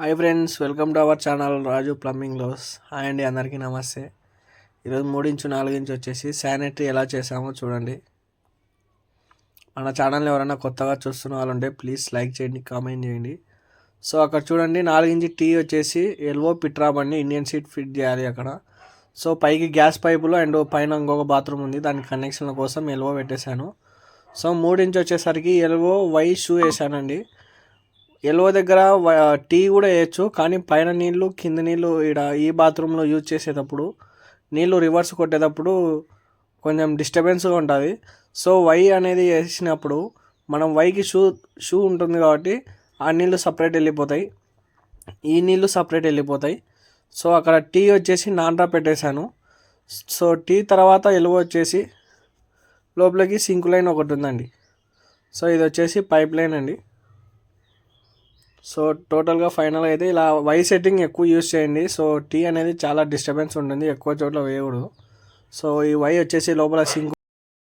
Hi friends welcome to our channel Raju plumbing lows hi అండి అందరికీ నమస్తే. ఈరోజు మూడించు నాలుగించు వచ్చేసి శానిటరీ ఎలా చేసామో చూడండి. మన ఛానల్ ఎవరైనా కొత్తగా చూస్తున్న వాళ్ళు ఉంటే ప్లీజ్ లైక్ చేయండి కామెంట్ చేయండి. సో అక్కడ చూడండి నాలుగించి టీ వచ్చేసి ఎల్వో పిట్రా బండి ఇండియన్ సీట్ ఫిట్ చేయాలి అక్కడ. సో పైకి గ్యాస్ పైపులు అండ్ పైన ఇంకొక బాత్రూమ్ ఉంది దాని కనెక్షన్ కోసం ఎల్వో పెట్టేశాను. సో మూడించి వచ్చేసరికి ఎల్వో వై షూ వేసానండి ఎల్వో దగ్గర టీ కూడా వేయచ్చు. కానీ పైన నీళ్ళు కింద నీళ్ళు ఇక్కడ ఈ బాత్రూంలో యూజ్ చేసేటప్పుడు నీళ్ళు రివర్స్ కొట్టేటప్పుడు కొంచెం డిస్టర్బెన్స్గా ఉంటుంది. సో వై అనేది వేసినప్పుడు మనం వైకి షూ షూ ఉంటుంది కాబట్టి ఆ నీళ్ళు సపరేట్ వెళ్ళిపోతాయి. ఈ నీళ్ళు సపరేట్ వెళ్ళిపోతాయి. సో అక్కడ టీ వచ్చేసి నాన్రా పెట్టేశాను. సో టీ తర్వాత ఎలువ వచ్చేసి లోపలికి సింక్ లైన్ ఒకటి ఉందండి. సో ఇది వచ్చేసి పైప్ లైన్ అండి. సో టోటల్గా ఫైనల్ అయితే ఇలా వై సెట్టింగ్ ఎక్కువ యూస్ చేయండి. సో టీ అనేది చాలా డిస్టర్బెన్స్ ఉంటుంది. ఎక్కువ చోట్ల వేయకూడదు. సో ఈ వై వచ్చేసి లోపల సింక్